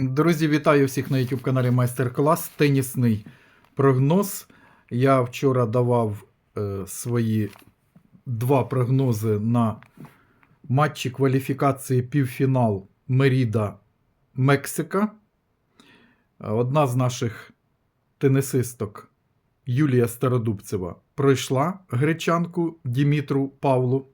Друзі, вітаю всіх на YouTube каналі Майстер-клас. Тенісний прогноз. Я вчора давав е, свої два прогнози на матчі кваліфікації півфінал Меріда Мексика. Одна з наших тенісисток Юлія Стародубцева пройшла гречанку Дімітру Павлу.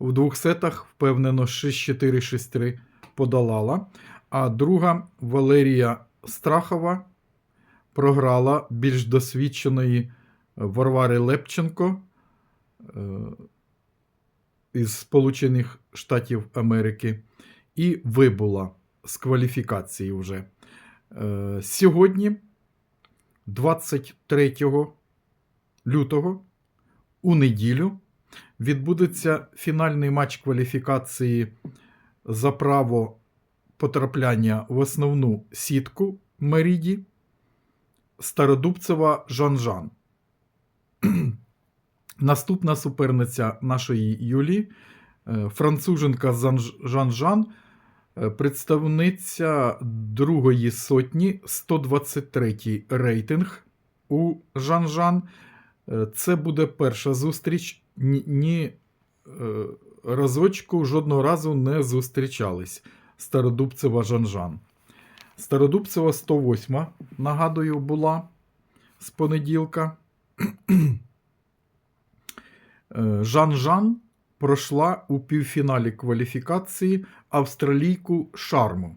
В двох сетах впевнено 6-4, 6-3 подолала. А друга Валерія Страхова програла більш досвідченої Варвари Лепченко е, із Сполучених Штатів Америки і вибула з кваліфікації вже. Е, Сьогодні, 23 лютого, у неділю, відбудеться фінальний матч кваліфікації за право потрапляння в основну сітку Меріді Стародубцева Жан-Жан. Наступна суперниця нашої Юлі, е, француженка Жан-Жан, е, представниця другої сотні, 123 рейтинг у Жан-Жан. Е, Це буде перша зустріч. Ні, ні разочку жодного разу не зустрічались. Стародубцева Жан-Жан. Стародубцева 108, нагадую, була з понеділка. Е, Жан-Жан пройшла у півфіналі кваліфікації австралійку Шарму.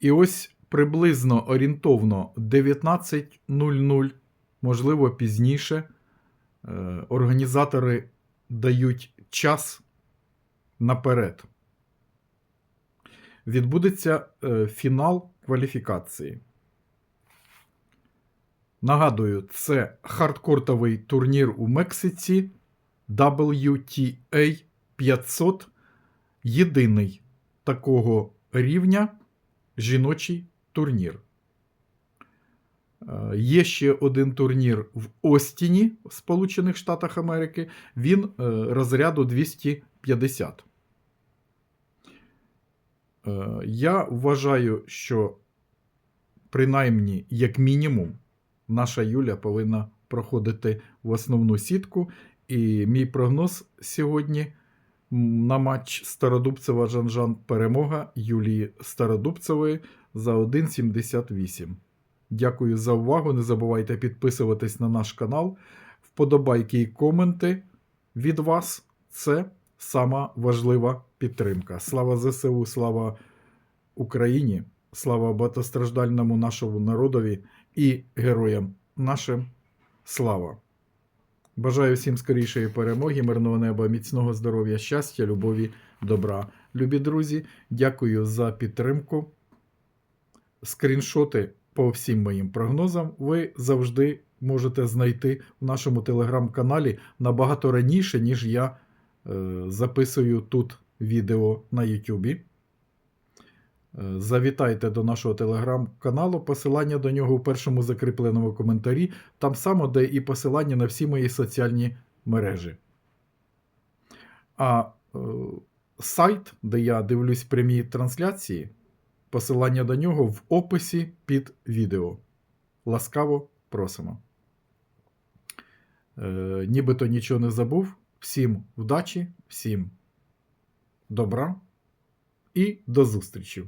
І ось приблизно орієнтовно 19.00, можливо, пізніше, е, організатори дають час наперед відбудеться е, фінал кваліфікації. Нагадую, це хардкортовий турнір у Мексиці WTA 500. Єдиний такого рівня жіночий турнір. Е, Є ще один турнір в Остіні, в Сполучених Штатах Америки. Він е, розряду 250. Е, Я вважаю, що принаймні, як мінімум, наша Юля повинна проходити в основну сітку. І мій прогноз сьогодні на матч Стародубцева Жанжан перемога Юлії Стародубцевої за 1,78. Дякую за увагу. Не забувайте підписуватись на наш канал. Вподобайки і коменти від вас це сама важлива підтримка. Слава ЗСУ, слава Україні, слава багатостраждальному нашому народові і героям нашим слава. Бажаю всім скорішої перемоги, мирного неба, міцного здоров'я, щастя, любові, добра. Любі друзі, дякую за підтримку. Скріншоти по всім моїм прогнозам ви завжди можете знайти в нашому телеграм-каналі набагато раніше, ніж я записую тут відео на Ютубі. Е, Завітайте до нашого телеграм-каналу. Посилання до нього у першому закріпленому коментарі. Там само, де і посилання на всі мої соціальні мережі. А е, сайт, де я дивлюсь прямі трансляції, посилання до нього в описі під відео. Ласкаво просимо. Е, нібито нічого не забув. Всім удачі, всім добра і до зустрічі!